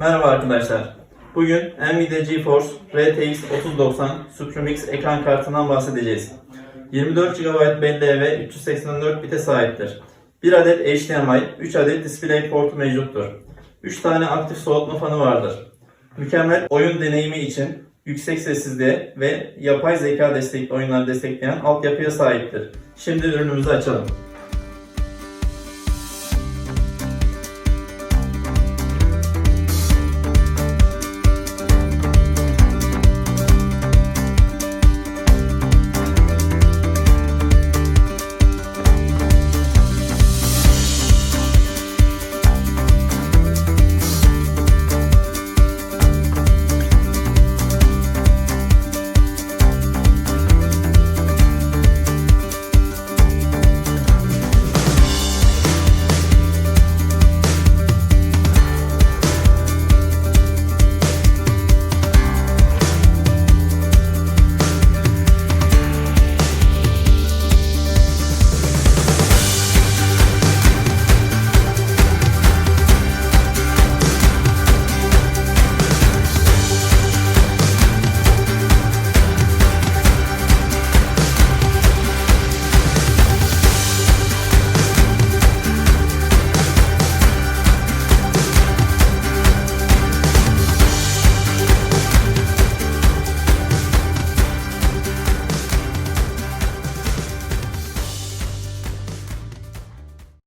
Merhaba arkadaşlar. Bugün Nvidia GeForce RTX 3090 Supremix ekran kartından bahsedeceğiz. 24 GB belleğe ve 384 bite sahiptir. 1 adet HDMI, 3 adet DisplayPort mevcuttur. 3 tane aktif soğutma fanı vardır. Mükemmel oyun deneyimi için yüksek sessizliğe ve yapay zeka destekli oyunları destekleyen altyapıya sahiptir. Şimdi ürünümüzü açalım.